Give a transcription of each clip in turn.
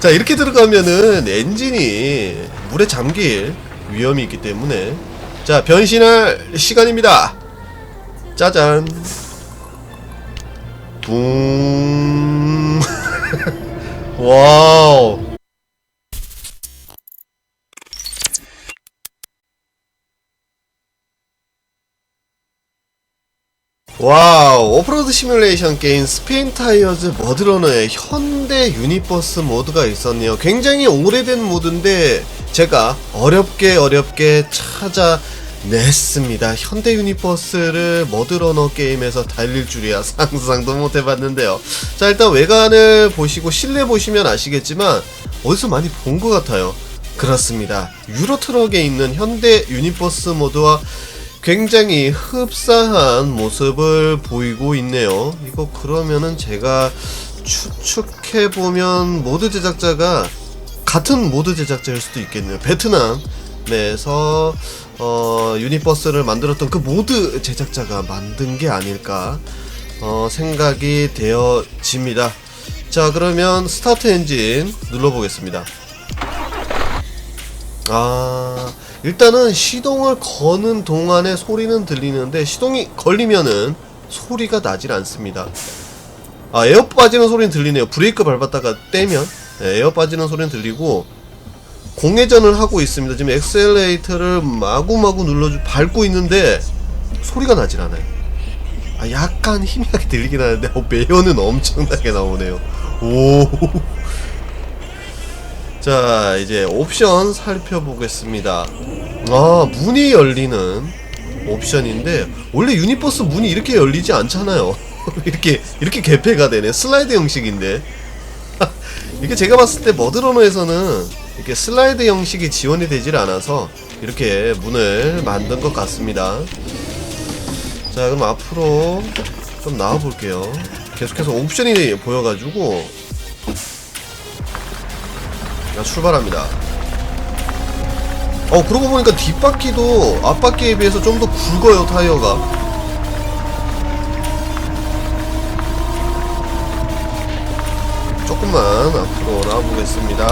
자 이렇게 들어가면은 엔진이 물에 잠길 위험이 있기 때문에. 자 변신할 시간입니다. 짜잔. 붕 와우 와우 오프로드 시뮬레이션 게임 스페인 타이어즈 머드러너의 현대 유니버스 모드가 있었네요. 굉장히 오래된 모드인데 제가 어렵게 어렵게 찾아냈습니다. 현대 유니버스를 머드러너 게임에서 달릴 줄이야 상상도 못 해봤는데요. 자 일단 외관을 보시고 실내 보시면 아시겠지만 어디서 많이 본 것 같아요. 그렇습니다. 유로트럭에 있는 현대 유니버스 모드와 굉장히 흡사한 모습을 보이고 있네요. 이거 그러면은 제가 추측해보면 모드 제작자가 같은 모드 제작자일 수도 있겠네요. 베트남에서 어, 유니버스를 만들었던 그 모드 제작자가 만든 게 아닐까 어, 생각이 되어집니다. 자 그러면 스타트 엔진 눌러보겠습니다. 아 일단은 시동을 거는 동안에 소리는 들리는데 시동이 걸리면은 소리가 나질 않습니다. 아 에어 빠지는 소리는 들리네요. 브레이크 밟았다가 떼면. 네, 에어 빠지는 소리는 들리고 공회전을 하고 있습니다. 지금 엑셀레이터를 마구마구 눌러주 밟고 있는데 소리가 나질 않아요. 아 약간 희미하게 들리긴 하는데 어, 매연은 엄청나게 나오네요. 오 자 이제 옵션 살펴보겠습니다. 아 문이 열리는 옵션인데 원래 유니버스 문이 이렇게 열리지 않잖아요. 이렇게 이렇게 개폐가 되네. 슬라이드 형식인데. 이게 제가 봤을 때 머드러너에서는 이렇게 슬라이드 형식이 지원이 되질 않아서 이렇게 문을 만든 것 같습니다. 자 그럼 앞으로 좀 나와 볼게요. 계속해서 옵션이 보여가지고 자, 출발합니다. 어, 그러고 보니까 뒷바퀴도 앞바퀴에 비해서 좀 더 굵어요, 타이어가. 조금만 앞으로 나와보겠습니다.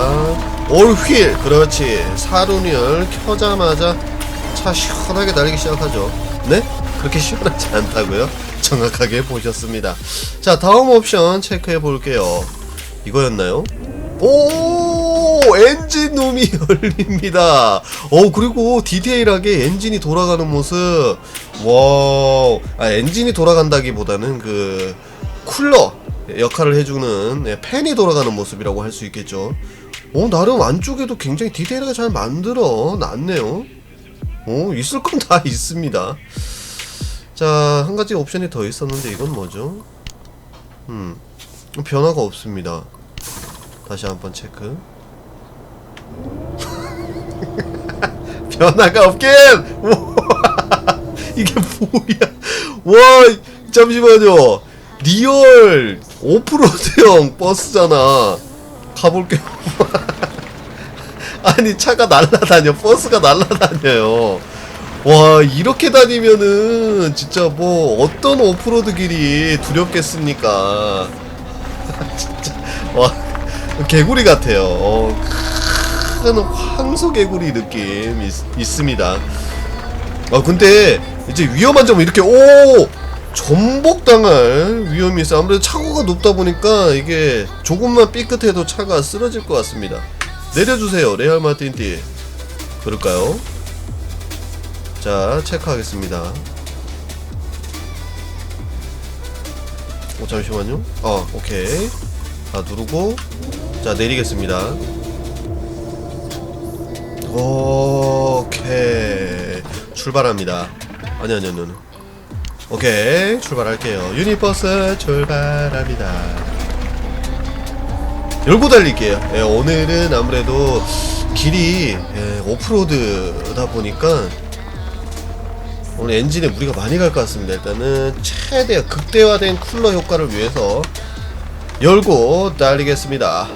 올 휠! 그렇지. 사륜을 켜자마자 차 시원하게 달리기 시작하죠. 네? 그렇게 시원하지 않다고요? 정확하게 보셨습니다. 자, 다음 옵션 체크해 볼게요. 이거였나요? 오 엔진 룸이 열립니다. 어 그리고 디테일하게 엔진이 돌아가는 모습. 와, 아 엔진이 돌아간다기보다는 그 쿨러 역할을 해주는 네, 팬이 돌아가는 모습이라고 할 수 있겠죠. 어 나름 안쪽에도 굉장히 디테일하게 잘 만들어 놨네요. 어 있을 건 다 있습니다. 자 한 가지 옵션이 더 있었는데 이건 뭐죠? 음 변화가 없습니다. 다시 한번 체크. 변화가 없긴! 이게 뭐야? 와, 잠시만요. 리얼 오프로드형 버스잖아. 가볼게요. 아니 차가 날라다녀, 버스가 날라다녀요. 와 이렇게 다니면은 진짜 뭐 어떤 오프로드 길이 두렵겠습니까? 진짜 와 개구리 같아요. 어, 큰 황소 개구리 느낌 있, 있습니다. 아 근데 이제 위험한 점은 이렇게 오 전복당할 위험이 있어. 아무래도 차고가 높다 보니까 이게 조금만 삐끗해도 차가 쓰러질 것 같습니다. 내려주세요, 레알 마틴티. 그럴까요? 자 체크하겠습니다. 오 잠시만요. 어 오케이. 자 누르고 자 내리겠습니다. 오케이. 출발합니다. 아니 아니 아니. 오케이. 출발할게요. 유니버스 출발합니다. 열고 달릴게요. 예, 오늘은 아무래도 길이 예, 오프로드다 보니까 오늘 엔진에 무리가 많이 갈 것 같습니다. 일단은 최대 극대화된 쿨러 효과를 위해서 열고 달리겠습니다.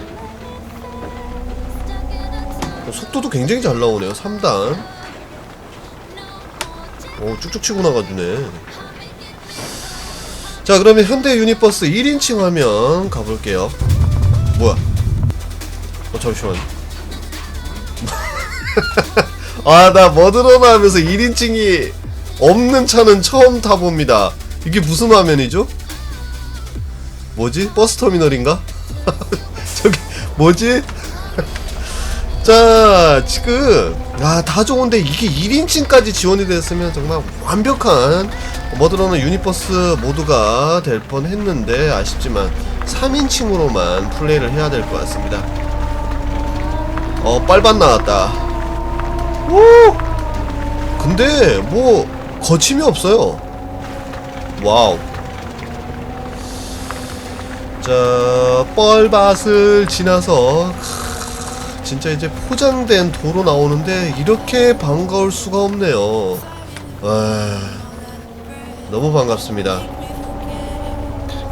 어, 속도도 굉장히 잘 나오네요. 3단. 오, 쭉쭉 치고 나가주네. 자, 그러면 현대 유니버스 1인칭 화면 가볼게요. 뭐야? 잠시만. 아, 나 머드러너 하면서 1인칭이 없는 차는 처음 타봅니다. 이게 무슨 화면이죠? 뭐지? 버스 터미널인가? 저기, 뭐지? 자, 지금, 아, 다 좋은데 이게 1인칭까지 지원이 됐으면 정말 완벽한 머드러너 유니버스 모드가 될 뻔 했는데, 아쉽지만 3인칭으로만 플레이를 해야 될 것 같습니다. 어, 빨반 나왔다. 오! 근데, 뭐, 거침이 없어요. 와우. 자, 뻘밭을 지나서 크, 진짜 이제 포장된 도로 나오는데 이렇게 반가울 수가 없네요. 아, 너무 반갑습니다.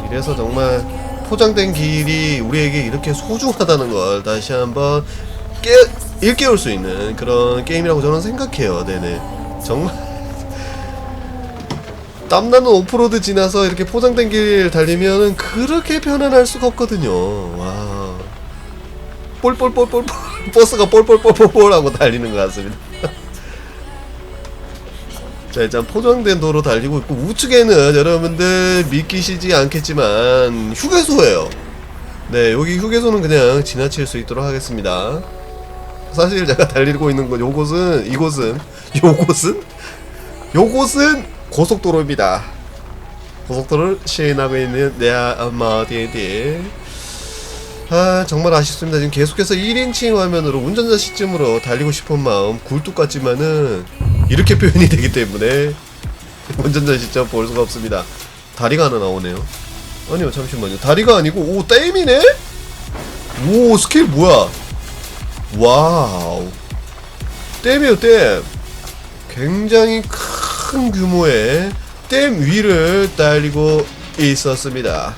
이래서 정말 포장된 길이 우리에게 이렇게 소중하다는 걸 다시 한번 깨, 일깨울 수 있는 그런 게임이라고 저는 생각해요. 네네. 정말 땀나는 오프로드 지나서 이렇게 포장된 길 달리면은 그렇게 편안할 수가 없거든요. 와. 볼 볼 볼 볼 버스가 볼볼볼볼 하고 달리는 것 같습니다. 자, 일단 포장된 도로 달리고 있고 우측에는 여러분들 믿기시지 않겠지만 휴게소예요. 네, 여기 휴게소는 그냥 지나칠 수 있도록 하겠습니다. 사실 제가 달리고 있는 곳 요곳은 이곳은 요곳은 요곳은 고속도로입니다. 고속도로를 시행하고 있는 네아마 디에디 아 정말 아쉽습니다. 지금 계속해서 1인칭 화면으로 운전자 시점으로 달리고 싶은 마음 굴뚝 같지만은 이렇게 표현이 되기 때문에 운전자 시점 볼 수가 없습니다. 다리가 하나 나오네요. 아니요 잠시만요. 다리가 아니고 오 댐이네? 오 스케일 뭐야? 와우 댐이에요 댐. 굉장히 큰 규모의 댐 위를 달리고 있었습니다.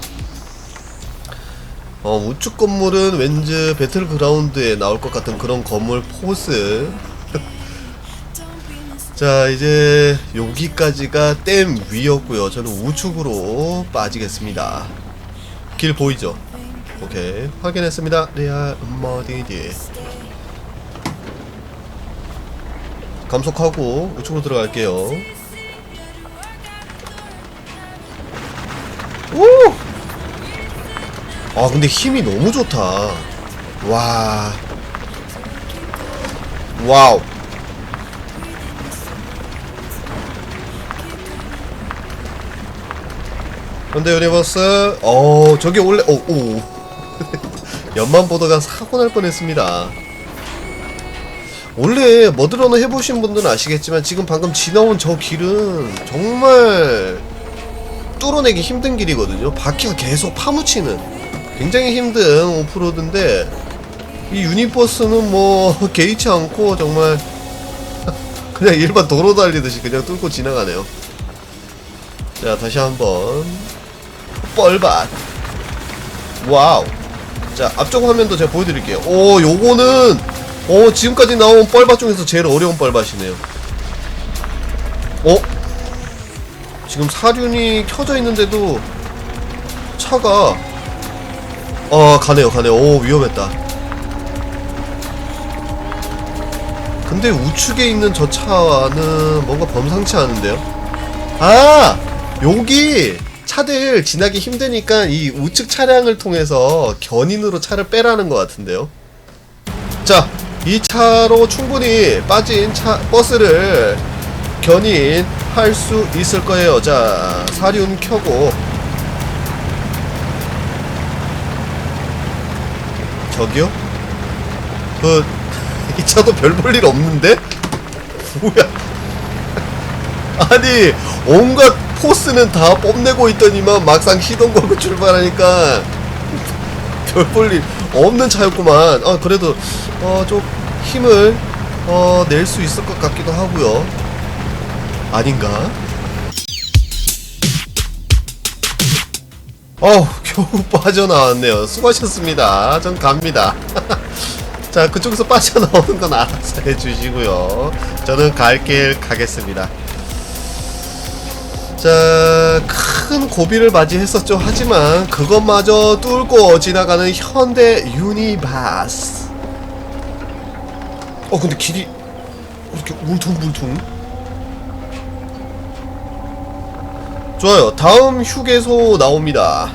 어, 우측 건물은 왠지 배틀그라운드에 나올 것 같은 그런 건물 포스. 자, 이제 여기까지가 댐 위였고요. 저는 우측으로 빠지겠습니다. 길 보이죠? 오케이. 확인했습니다. 레아 머디디. 감속하고 우측으로 들어갈게요. 오! 아 근데 힘이 너무 좋다. 와. 와우. 근데 유니버스 어 저게 원래 오 오. 연만 보다가 사고 날 뻔했습니다. 원래 머드러너 해보신 분들은 아시겠지만 지금 방금 지나온 저 길은 정말 뚫어내기 힘든 길이거든요. 바퀴가 계속 파묻히는 굉장히 힘든 오프로드인데 이 유니버스는 뭐 개의치 않고 정말 그냥 일반 도로 달리듯이 그냥 뚫고 지나가네요. 자 다시 한번 뻘밭 와우 자 앞쪽 화면도 제가 보여드릴게요. 오 요거는 어 지금까지 나온 뻘밭 중에서 제일 어려운 뻘밭이네요 어? 지금 사륜이 켜져 있는데도 차가 어 가네요 가네요. 오 위험했다. 근데 우측에 있는 저 차는 뭔가 범상치 않은데요? 아! 여기 차들 지나기 힘드니까 이 우측 차량을 통해서 견인으로 차를 빼라는 것 같은데요? 자, 이 차로 충분히 빠진 차 버스를 견인할 수 있을 거예요. 자, 사륜 켜고 저기요? 그, 이 차도 별 볼 일 없는데? 뭐야? 아니, 온갖 포스는 다 뽐내고 있더니만 막상 시동 걸고 출발하니까 별 볼 일 없는 차였구만. 아, 그래도, 어, 좀 힘을, 어, 낼 수 있을 것 같기도 하고요 아닌가? 어우, 겨우 빠져나왔네요. 수고하셨습니다. 전 갑니다. 자, 그쪽에서 빠져나오는 건 알아서 해주시고요. 저는 갈 길 가겠습니다. 자, 큰 고비를 맞이했었죠. 하지만 그것마저 뚫고 지나가는 현대 유니바스. 어 근데 길이 이렇게 울퉁불퉁 좋아요 다음 휴게소 나옵니다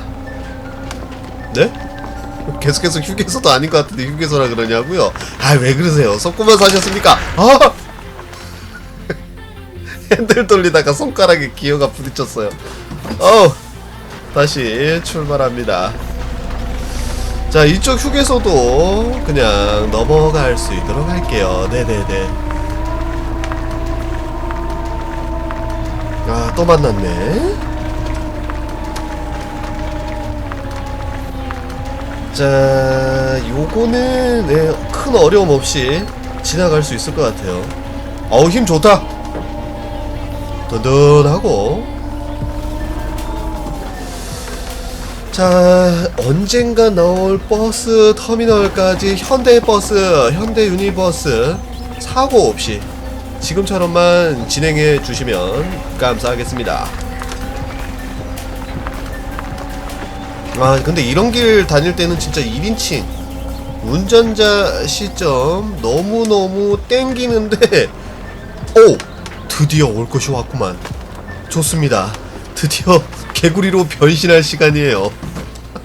네? 계속해서 휴게소도 아닌 것 같은데 휴게소라 그러냐고요? 아 왜 그러세요 속고만 사셨습니까? 아! 핸들 돌리다가 손가락에 기어가 부딪혔어요 어 다시 출발합니다 자 이쪽 휴게소도 그냥 넘어갈 수 있도록 할게요 네네네 아 또 만났네 자 요거는 네, 큰 어려움 없이 지나갈 수 있을 것 같아요. 어우 힘 좋다. 든든하고. 자 언젠가 나올 버스 터미널까지 현대버스 현대 유니버스 사고 없이 지금처럼만 진행해 주시면 감사하겠습니다 아 근데 이런 길 다닐 때는 진짜 1인칭 운전자 시점 너무너무 땡기는데 오! 드디어 올 것이 왔구만. 좋습니다. 드디어 개구리로 변신할 시간이에요.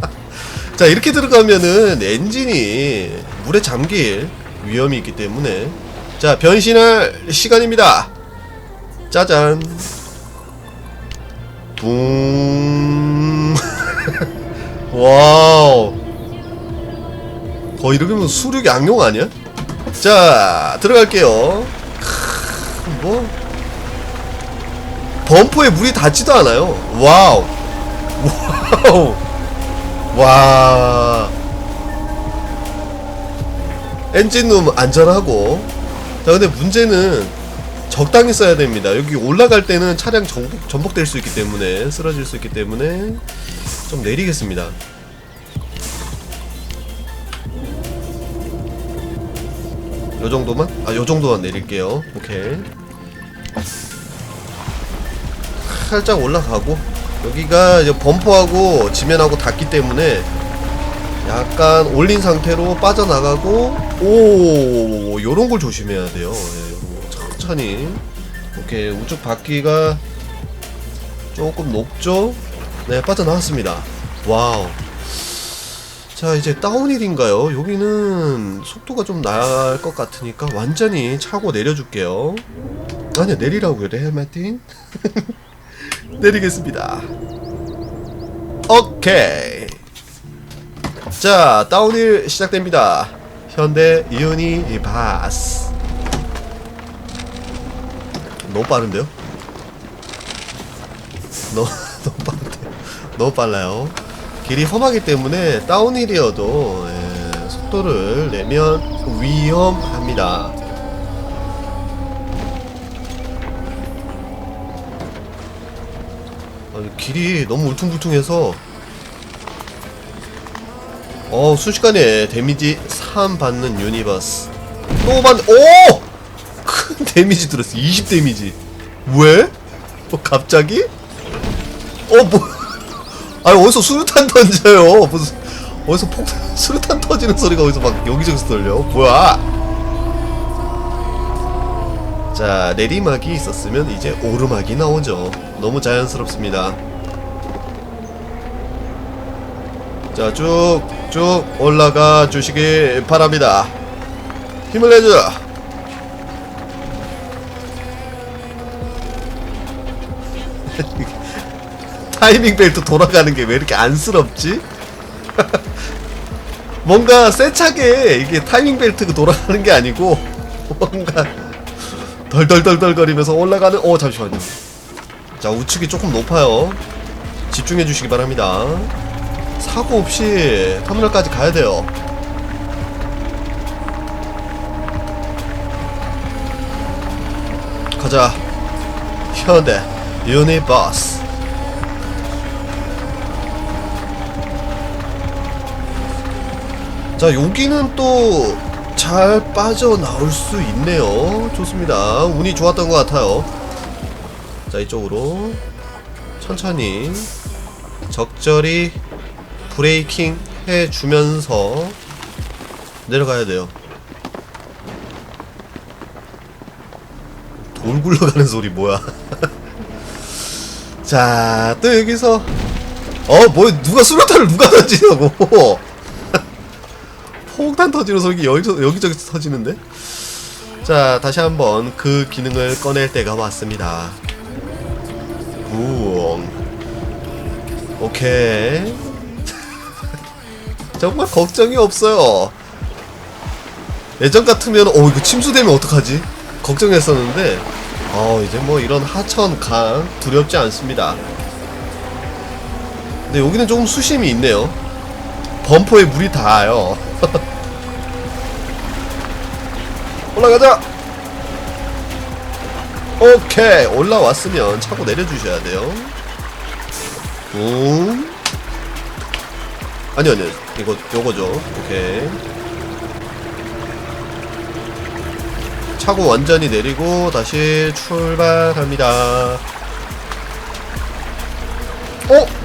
자 이렇게 들어가면은 엔진이 물에 잠길 위험이 있기 때문에 자 변신할 시간입니다. 짜잔. 붕 와우. 거 이러면 수륙 양용 아니야? 자 들어갈게요. 크, 뭐? 범퍼에 물이 닿지도 않아요. 와우. 와우. 와. 엔진룸 안전하고. 자 근데 문제는 적당히 써야 됩니다. 여기 올라갈 때는 차량 전복, 전복될 수 있기 때문에 쓰러질 수 있기 때문에 좀 내리겠습니다 요 정도만? 아, 요 정도만 내릴게요. 오케이. 살짝 올라가고 여기가 이제 범퍼하고 지면하고 닿기 때문에 약간 올린 상태로 빠져나가고 오 요런 걸 조심해야 돼요. 예, 천천히 오케이 우측 바퀴가 조금 높죠? 네 빠져나왔습니다. 와우. 자 이제 다운힐인가요? 여기는 속도가 좀 나을 것 같으니까 완전히 차고 내려줄게요. 아니야 내리라고요 레마틴? 내리겠습니다. 오케이. 자 다운힐 시작됩니다. 현대 유니바스. 너무 빠른데요? 너무, 너무 빨라요 길이 험하기 때문에 다운힐이어도 예, 속도를 내면 위험합니다. 아니, 길이 너무 울퉁불퉁해서 어 순식간에 데미지 3 받는 유니버스 또 받는 오! 큰 데미지 들었어 20 데미지 왜? 어, 갑자기? 어 뭐? 아니 어디서 수류탄 던져요? 무슨 어디서 폭 수류탄 터지는 소리가 어디서 막 여기저기서 들려? 뭐야? 자 내리막이 있었으면 이제 오르막이 나오죠. 너무 자연스럽습니다. 자 쭉쭉 올라가 주시기 바랍니다. 힘을 내줘 타이밍 벨트 돌아가는 게 왜 이렇게 안쓰럽지? 뭔가 세차게 이게 타이밍 벨트가 돌아가는 게 아니고 뭔가 덜덜덜덜 거리면서 올라가는 어 잠시만요. 자 우측이 조금 높아요. 집중해 주시기 바랍니다. 사고 없이 터미널까지 가야 돼요. 가자. 현대 유니버스 자 여기는 또 잘 빠져나올 수 있네요 좋습니다 운이 좋았던 것 같아요 자 이쪽으로 천천히 적절히 브레이킹 해주면서 내려가야 돼요 올 굴러가는 소리 뭐야? 자, 또 여기서 어, 뭐 누가 수류탄을 누가 던지냐고. 폭탄 소리 여기서 여기저기서 터지는데. 자, 다시 한번 그 기능을 꺼낼 때가 왔습니다. 부엉. 오케이. 정말 걱정이 없어요. 예전 같으면 어 이거 침수되면 어떡하지? 걱정했었는데 어 이제 뭐 이런 하천 강 두렵지 않습니다. 근데 여기는 조금 수심이 있네요. 범퍼에 물이 닿아요. 올라가자. 오케이 올라왔으면 차고 내려주셔야 돼요. 음. 아니요 아니요 이거 요거죠. 오케이. 차고 완전히 내리고 다시 출발합니다. 어?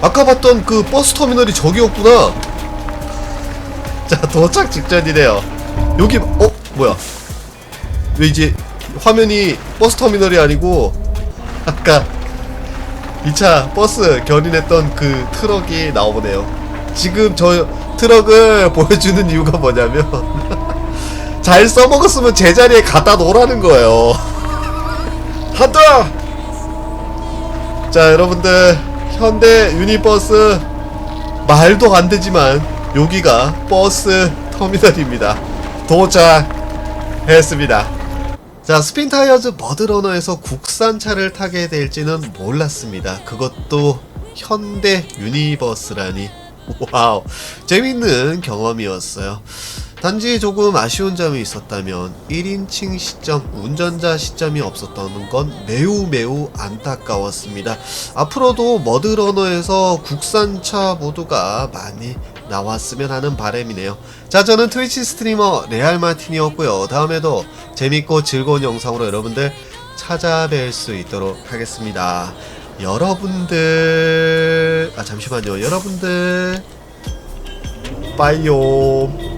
아까 봤던 그 버스 터미널이 저기였구나. 자 도착 직전이네요. 여기 어 뭐야? 왜 이제 화면이 버스 터미널이 아니고 아까 2차 버스 견인했던 그 트럭이 나오네요. 지금 저 트럭을 보여주는 이유가 뭐냐면 잘 써먹었으면 제자리에 갖다 놓으라는 거예요. 한다! 자, 여러분들, 현대 유니버스 말도 안 되지만 여기가 버스 터미널입니다. 도착했습니다. 자, 스핀 타이어즈 머드러너에서 국산차를 타게 될지는 몰랐습니다. 그것도 현대 유니버스라니. 와우. 재밌는 경험이었어요. 단지 조금 아쉬운 점이 있었다면 1인칭 시점, 운전자 시점이 없었던 건 매우 매우 안타까웠습니다. 앞으로도 머드러너에서 국산차 모두가 많이 나왔으면 하는 바람이네요. 자, 저는 트위치 스트리머 레알 마틴이었고요. 다음에도 재밌고 즐거운 영상으로 여러분들 찾아뵐 수 있도록 하겠습니다. 여러분들, 아, 잠시만요. 여러분들, 빠이요.